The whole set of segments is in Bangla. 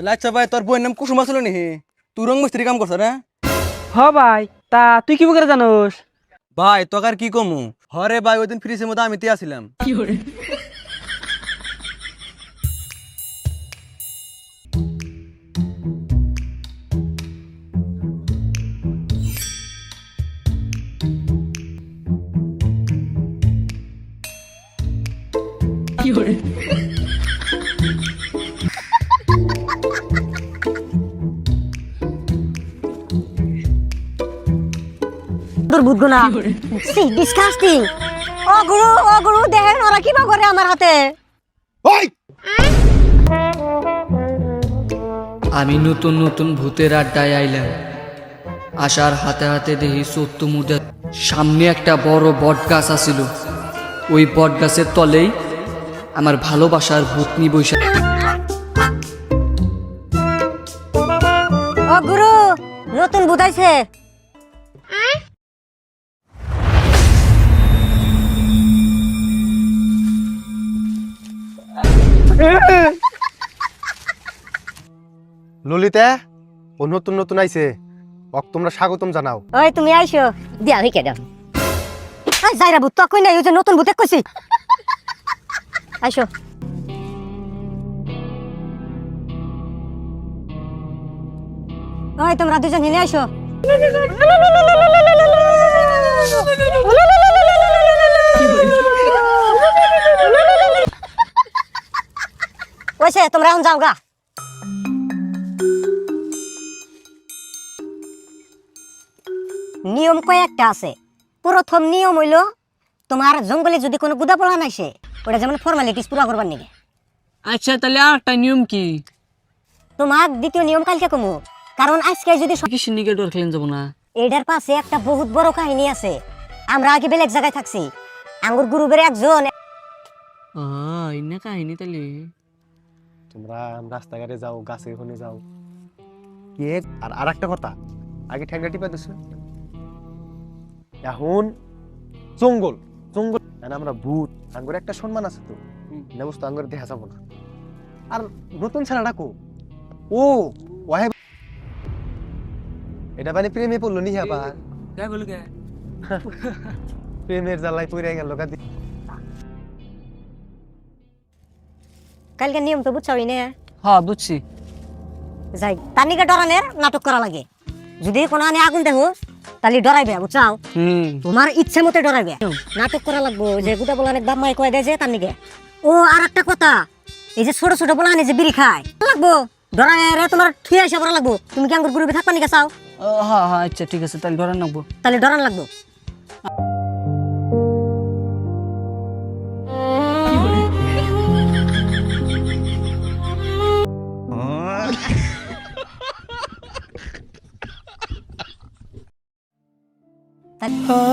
তাহলে আচ্ছা ভাই তোর বইয়ের নাম কুসুম আসলো নি তুই রং মিস্ত্রি কাম করছ না? হ ভাই তা তুই কি করে জানোস? ভাই তোকে আর কি কমু? হরে ভাই ওই দিন ফ্রিজের মধ্যে আমি তে আসিলাম। তোর বুঝব না সি ডিসকাস্টিং ও গুরু ও গুরু দেখেন ওরা কিবা করে আমার হাতে? আমি নতুন নতুন ভূতের আড্ডায় আইলাম। আসার হাতে হাতে দেখি সত্য মুদে সামনে একটা বড় বট গাছ আছিল। ওই বট গাছের তলেই আমার ভালোবাসার ভূতনি বৈশা ও গুরু নতুন বুঝাইছে ললিতা, ও নতুন নতুন আইছে। অক তোমরা স্বাগতম জানাও। ওই, তুমি আইছো দিয়া দাও আই, যাইরা ভূত নাই যে নতুন ভূতে কইছি। আইসো। ওই, তোমরা দুজন হিলে ওইসে তোমরা এখন যাও গা। নিয়ম কয়েকটা আছে। প্রথম নিয়ম হইল তোমার জঙ্গলে যদি কোনো গুদা পড়া নাইছে ওটা যেমন ফর্মালিটিস পুরা করবার নিগে। আচ্ছা তাহলে আর একটা নিয়ম কি? তোমার দ্বিতীয় নিয়ম কালকে কমু কারণ আজকে যদি স- কি সিন্ডিকেট ওর খেলেন যাব না। এটার পাশে একটা বহুত বড় কাহিনী আছে। আমরা আগে বেলেগ জায়গায় থাকছি। আঙ্গুর গ্রুপের একজন ইনা কাহিনী তাহলে তোমরা রাস্তাঘাটে যাও গাছে ওখানে যাও। কে? আর আর একটা কথা আগে ঠ্যাঙ্গা টিপা দিছ। এখন জঙ্গল জঙ্গল। মানে আমরা ভূত আঙ্গুর একটা সম্মান আছে তো। না বুঝতো আঙ্গুর দেখা যাব না। আর নতুন ছেলে ডাকো ও এটা মানে প্রেমে পড়ল নি আবার প্রেমের জ্বালায় পড়ে গেল কাদি কালকে নিয়ম তো বুঝছ না হ্যাঁ বুঝছি। যাই তার নিকে ডরানের নাটক করা লাগে। যদি কোনো আনে আগুন দেখো তাহলে ডরাইবে বুঝছাও? বুঝাও তোমার ইচ্ছে মতো ডরাইবে। নাটক করা লাগবো যে গুটা বলা অনেক বাপ মাই কয়ে দেয় যে তার নিকে ও আর একটা কথা এই যে ছোট ছোট বলা যে বিড়ি খায় লাগবো? ডরায় তোমার থুয়ে আসা করা লাগবো। তুমি কি আঙ্গুর গ্রুপে থাকবা নিকে চাও? হ্যাঁ হ্যাঁ আচ্ছা ঠিক আছে তাহলে ডরান লাগবো। তাহলে ডরান লাগবো।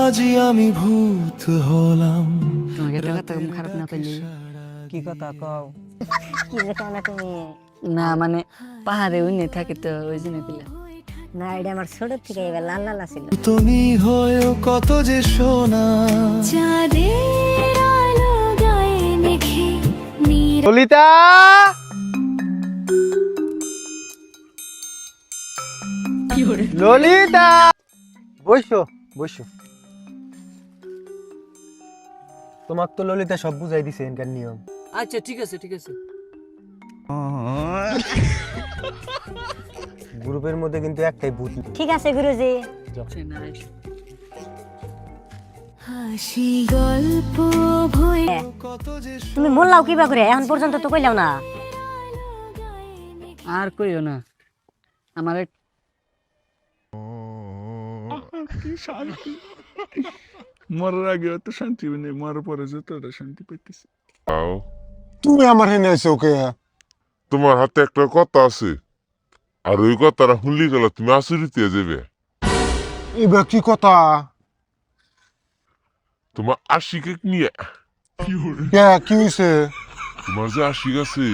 আজি আমি ভূত হলাম। তোমাকে একটা কথা খারাপ না পেলে। কি কথা কও কি কও? না তুমি না মানে পাহাড়ে উনি থাকে তো ওই জন্য পেলে না এটা আমার ছোট থেকে এবার লাল লাল আছিল। তুমি হয়েও কত যে সোনা। ললিতা! ললিতা! বসো বসো। তোমাক তো ললিতা সব বুঝাই দিছে এনকার নিয়ম। আচ্ছা ঠিক আছে ঠিক আছে। গ্রুপের মধ্যে কিন্তু একটাই ভূত। ঠিক আছে গুরুজি। তুমি বললাও কিবা করে এখন পর্যন্ত তো কইলাও না। আর কইও না। আমার এক- মরার আগে অত শান্তি নেই মরার পরে যতটা শান্তি পাইতেছি। আও। তুমি আমার হেনে আইছো ওকে তোমার হাতে একটা কথা আছে। আর ওই কথাটা শুনলি গেলে তুমি আচরিত যাবে এবার কি কথা? তোমার আশিকে নিয়ে। কে কি হইছে? তোমার যে আশিক আছে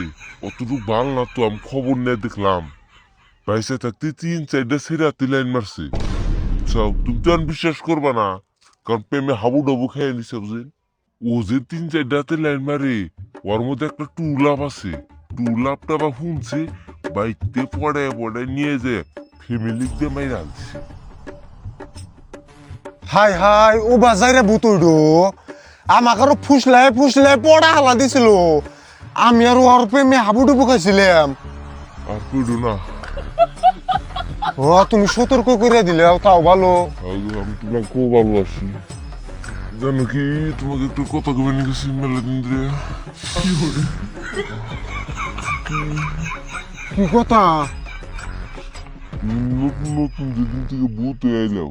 অতটুকু ভালো না তো আমি খবর নিয়ে দেখলাম। বাইসে থাকতে তিন চারটা সেরাতে লাইন মারছে। চাও তুমি তো আর বিশ্বাস করবা না। কারণ প্রেমে হাবু ডাবু খেয়ে নিছে বুঝেন ও যে তিন চারটাতে লাইন মারে ওর মধ্যে একটা টু লাভ আছে। টু লাভটা বা শুনছে বাইতে পড়ে পড়ে নিয়ে যে ফ্যামিলি দিয়ে মাইরা আনছে। হাই হাই ও বাজারে ভূতইডো আমাকে আরও ফুসলাই ফুসলাই পড়া হালা দিছিল। আমি আর ওর প্রেমে হাবুডুবু খাইছিলাম। আর কইডো না। ও তুমি সতর্ক করে দিলে তাও ভালো। আমি তোমাকে খুব ভালোবাসি। জানো কি তোমাকে একটু কথা কবে নিয়ে গেছি মেলা ধরে কি কথা? নতুন নতুন যেদিন থেকে ভূত হয়ে আইলাও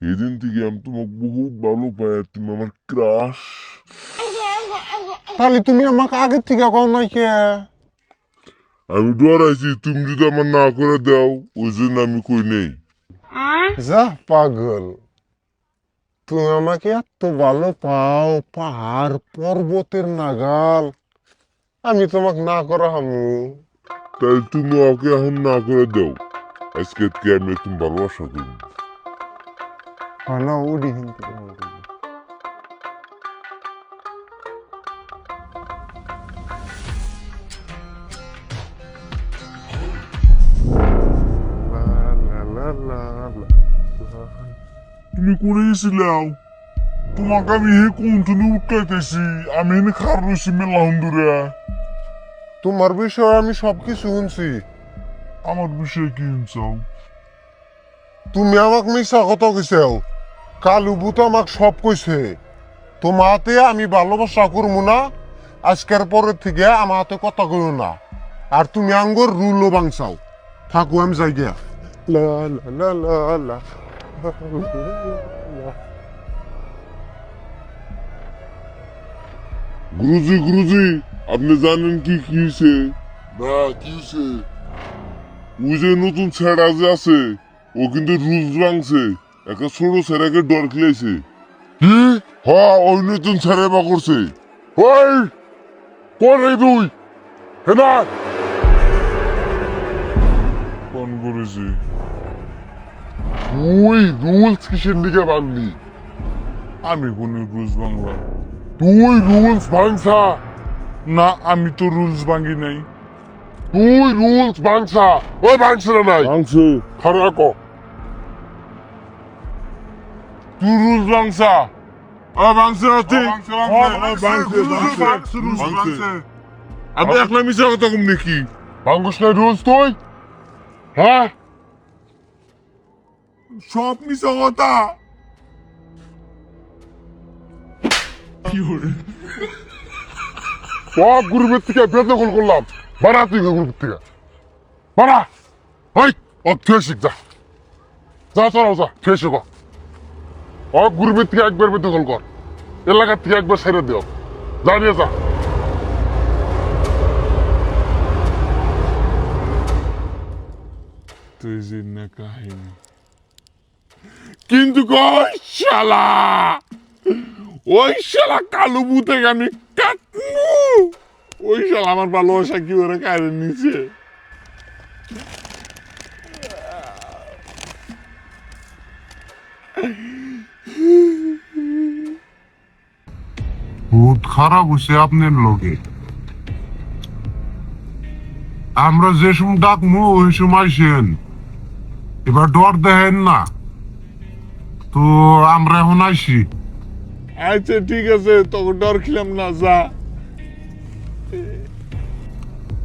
এদিন থেকে আমি তোমাকে বহুত ভালো পাই আর তুমি আমার ক্রাশ তাহলে তুমি আমাকে আগের থেকে কও নাই কে? আমি ডরাইছি তুমি যদি আমার না করে দাও ওই জন্য আমি কই নেই। যা পাগল তুমি আমাকে এত ভালো পাও পাহাড় পর্বতের নাগাল আমি তোমাকে না করা হামু। তাই তুমি ওকে এখন না করে দাও। আজকে আমি তুমি ভালোবাসা করি না উডি হিন্দি তুমি করে গেছিলাও তোমাকে আমি হে কোনটুনি উঠতেছি আমি এনে খার রয়েছি মেলা হুন্দুরে তোমার বিষয়ে আমি সবকিছু শুনছি। আমার বিষয়ে কি চাও তুমি আমাক মিশা কথা কইছাও। কালু বুত আমাক সব কইছে। তোমাতে আমি ভালোবাসা করব না। আজকের পরের থেকে আমার হাতে কথা কইও না। আর তুমি আঙ্গুর রুলো বাংসাও থাকো আমি যাই গিয়া। লা লা লা লা লা গুরুজি গুরুজি আপনি জানেন কি কি হয়েছে না কি হয়েছে ওই যে নতুন ছেড়া যে আছে ও কিন্তু রুলস ভাঙছে। একটা ছোট ছেড়াকে ডর খেলেছে কি? হ্যাঁ ওই নতুন ছেড়ে বা করছে। ওই! কোন তুই হেনা! করেছে। তুই রুলস কিসের দিকে ভাঙলি আমি কোন রুলস ভাঙলাম তুই রুলস ভাঙছা না আমি তো রুলস ভাঙি নাই। তুই রুলস ভাঙছা। ওই ভাঙছে না নাই ভাঙছে। খারাপ তুই রুলস ভাঙছা। ও ভাঙছে না তুই ভাঙছে ভাঙছে আমি একলা মিশা কথা কম নাকি ভাঙস না রুলস তুই? হ্যাঁ? সব মিশা কথা। সব গ্রুপের থেকে বেদখল করলাম। বাড়া তুই গ্রুপের থেকে। বাড়া! ও যা। যা চলাও যা ও গ্রুপের থেকে একবার বেদখল কর। এলাকার থেকে একবার সেরে দিও। জানিয়ে যা। জিন্না কাহিনী কিন্তু ওই শালা বুতে আমি কাটনু ওই শালা আমার ভালোবাসা কি ওরা বহুত খারাপ হয়েছে আপনার লগে। আমরা যে সময় ডাকমু, ওই সময় আইসেন এবার ডর দেখেন না। তো আমরা এখন আসি আচ্ছা ঠিক আছে তখন ডর খেলাম না যা।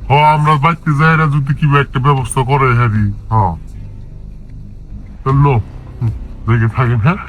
হ আমরা বাড়তে যাই না যদি কিবা একটা ব্যবস্থা করে হ্যারি হ্যাঁ চলল দেখে থাকেন হ্যাঁ?